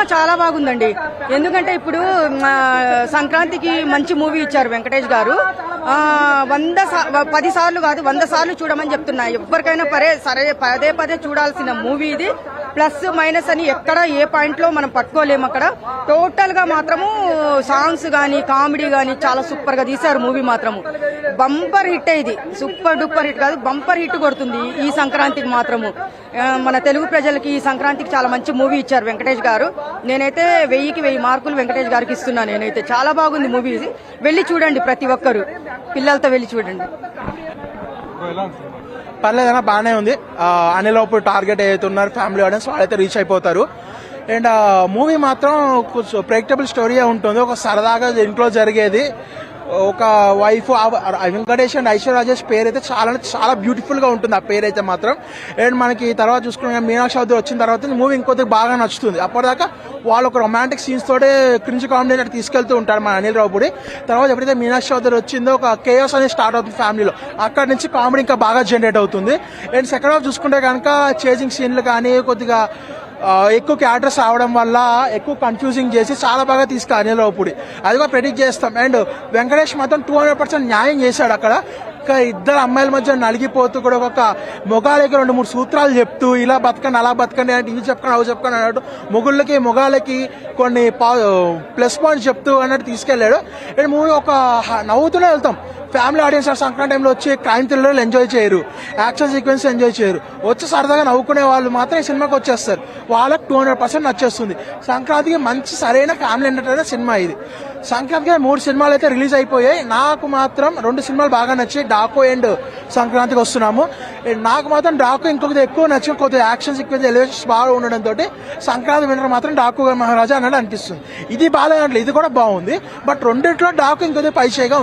Cinema చాలా బాగుందండి. ఎందుకంటే ఇప్పుడు సంక్రాంతికి మంచి మూవీ ఇచ్చారు వెంకటేష్ గారు. ఆ, వంద పది సార్లు కాదు వంద సార్లు చూడమని చెప్తున్నా. ఎవరికైనా పరే సరే పదే పదే చూడాల్సిన మూవీ ఇది. ప్లస్ మైనస్ అని ఎక్కడ ఏ పాయింట్లో మనం పట్టుకోలేము అక్కడ. టోటల్గా మాత్రము సాంగ్స్ గానీ కామెడీ గానీ చాలా సూపర్గా తీశారు మూవీ మాత్రము. బంపర్ హిట్ ఇది. సూపర్ డూపర్ హిట్ కాదు బంపర్ హిట్ కొడుతుంది ఈ సంక్రాంతికి మాత్రము. మన తెలుగు ప్రజలకి ఈ సంక్రాంతికి చాలా మంచి మూవీ ఇచ్చారు వెంకటేష్ గారు. నేనైతే వెయ్యికి వెయ్యి మార్కులు వెంకటేష్ గారికి ఇస్తున్నా నేనైతే. చాలా బాగుంది మూవీ ఇది. వెళ్ళి చూడండి ప్రతి ఒక్కరు. పిల్లలతో వెళ్ళి చూడండి. పర్లేదన్నా బాగానే ఉంది. అనిలోపు అనిల్ టార్గెట్ ఏదైతే ఉన్నారు ఫ్యామిలీ ఆడియన్స్ వాళ్ళైతే రీచ్ అయిపోతారు. అండ్ మూవీ మాత్రం కొంచెం ప్రెక్టబుల్ స్టోరీ ఉంటుంది. ఒక సరదాగా ఇంట్లో జరిగేది. ఒక వైఫ్ వెంకటేష్ అండ్ ఐశ్వర్య రాజేష్ పేరు అయితే చాలా చాలా బ్యూటిఫుల్గా ఉంటుంది ఆ పేరు అయితే మాత్రం. అండ్ మనకి తర్వాత చూసుకున్న మీనాక్షి చౌదరి వచ్చిన తర్వాత మూవీ ఇంకొద్ది బాగా నచ్చుతుంది. అప్పటిదాకా వాళ్ళు ఒక రొమాంటిక్ సీన్స్ తోటే క్రింజ్ కామెడీ అంటే తీసుకెళ్తూ ఉంటారు మన అనిల్ రావుపూడి. తర్వాత ఎప్పుడైతే మీనాక్షి చౌదరి వచ్చిందో ఒక కేఎస్ అనేది స్టార్ట్ అవుతుంది ఫ్యామిలీలో. అక్కడ నుంచి కామెడీ ఇంకా బాగా జనరేట్ అవుతుంది. అండ్ సెకండ్ హాఫ్ చూసుకుంటే కనుక చేజింగ్ సీన్లు కానీ కొద్దిగా ఎక్కువ క్యారెక్టర్స్ రావడం వల్ల ఎక్కువ కన్ఫ్యూజింగ్ చేసి చాలా బాగా తీసుకు అనిల్ రావుపూడి. అది కూడా ప్రెడిక్ట్ చేస్తాం. అండ్ వెంకటేష్ మాత్రం టూ హండ్రెడ్ పర్సెంట్ న్యాయం చేశాడు అక్కడ. ఒక ఇద్దరు అమ్మాయిల మధ్య నలిగిపోతూ కూడా ఒక మొగాలకి రెండు మూడు సూత్రాలు చెప్తూ ఇలా బతకండి అలా బతకండి అంటే ఇవి చెప్పకండి అవి చెప్పకండి అన్నట్టు మొగుళ్ళకి మొగాలకి కొన్ని ప్లస్ పాయింట్స్ చెప్తూ అన్నట్టు తీసుకెళ్ళాడు అండ్ మూవీ ఒక నవ్వుతూనే వెళ్తాం. ఫ్యామిలీ ఆడియన్స్ సంక్రాంతి టైంలో వచ్చి క్రైమ్ థ్రిల్లర్లు ఎంజాయ్ చేయరు. యాక్షన్ సీక్వెన్స్ ఎంజాయ్ చేయరు. వచ్చి సరదాగా నవ్వుకునే వాళ్ళు మాత్రం ఈ సినిమాకి వచ్చేస్తారు. వాళ్ళకి టూ హండ్రెడ్ పర్సెంట్ నచ్చేస్తుంది. సంక్రాంతికి మంచి సరైన ఫ్యామిలీ ఎంటర్టైనర్ సినిమా ఇది. సంక్రాంతికి మూడు సినిమాలు అయితే రిలీజ్ అయిపోయాయి. నాకు మాత్రం రెండు సినిమాలు బాగా నచ్చాయి. డాకో అండ్ సంక్రాంతికి వస్తున్నాము. నాకు మాత్రం డాకో ఇంకొకటి ఎక్కువ నచ్చిన కొద్దిగా యాక్షన్ సీక్వెన్స్ ఎలివేషన్స్ బాగా ఉండడంతో సంక్రాంతి వినడం మాత్రం డాకు మహారాజా అన్నట్టు అనిపిస్తుంది. ఇది బాగా ఇది కూడా బాగుంది. బట్ రెండిట్లో డాకు ఇంకొద్ది పైచేగా